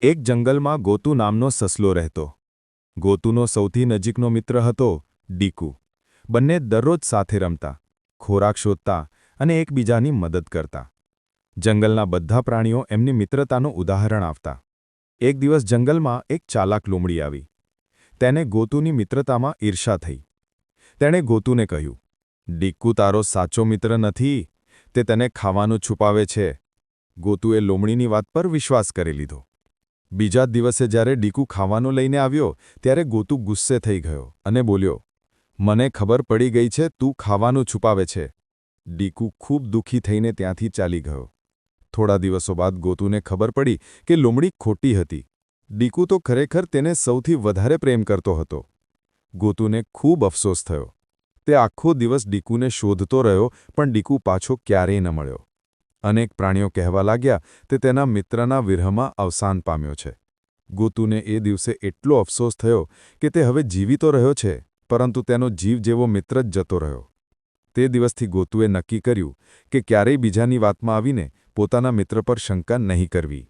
એક જંગલમાં ગોતુ નામનો સસલો રહેતો. ગોતુનો સૌથી નજીકનો મિત્ર હતો ડીકુ. બંને દરરોજ સાથે રમતા, ખોરાક શોધતા અને એકબીજાની મદદ કરતા. જંગલના બધા પ્રાણીઓ એમની મિત્રતાનું ઉદાહરણ આપતા. એક દિવસ જંગલમાં એક ચાલાક લોમડી આવી. તેને ગોતુની મિત્રતામાં ઈર્ષા થઈ. તેણે ગોતુને કહ્યું, ડીકુ તારો સાચો મિત્ર નથી, તે તને ખાવાનું છુપાવે છે. ગોતુએ લોમડીની વાત પર વિશ્વાસ કરી લીધો. બીજા દિવસે જ્યારે ડીકુ ખાવાનું લઈને આવ્યો, ત્યારે ગોતુ ગુસ્સે થઈ ગયો અને બોલ્યો, મને ખબર પડી ગઈ છે, તું ખાવાનું છુપાવે છે. ડીકુ ખૂબ દુઃખી થઈને ત્યાંથી ચાલી ગયો. થોડા દિવસો બાદ ગોતુને ખબર પડી કે લોમડી ખોટી હતી. ડીકુ તો ખરેખર તેને સૌથી વધારે પ્રેમ કરતો હતો. ગોતુને ખૂબ અફસોસ થયો. તે આખો દિવસ ડીકુને શોધતો રહ્યો, પણ ડીકુ પાછો ક્યારેય ન મળ્યો. અનેક પ્રાણીઓ કહેવા લાગ્યા તે તેના મિત્રના વિરહમાં અવસાન પામ્યો છે. ગોતુને એ દિવસે એટલો અફસોસ થયો કે તે હવે જીવીતો રહ્યો છે, પરંતુ તેનો જીવ જેવો મિત્ર જ જતો રહ્યો. તે દિવસથી ગોતુએ નક્કી કર્યું કે ક્યારેય બીજાની વાતમાં આવીને પોતાના મિત્ર પર શંકા નહીં કરવી.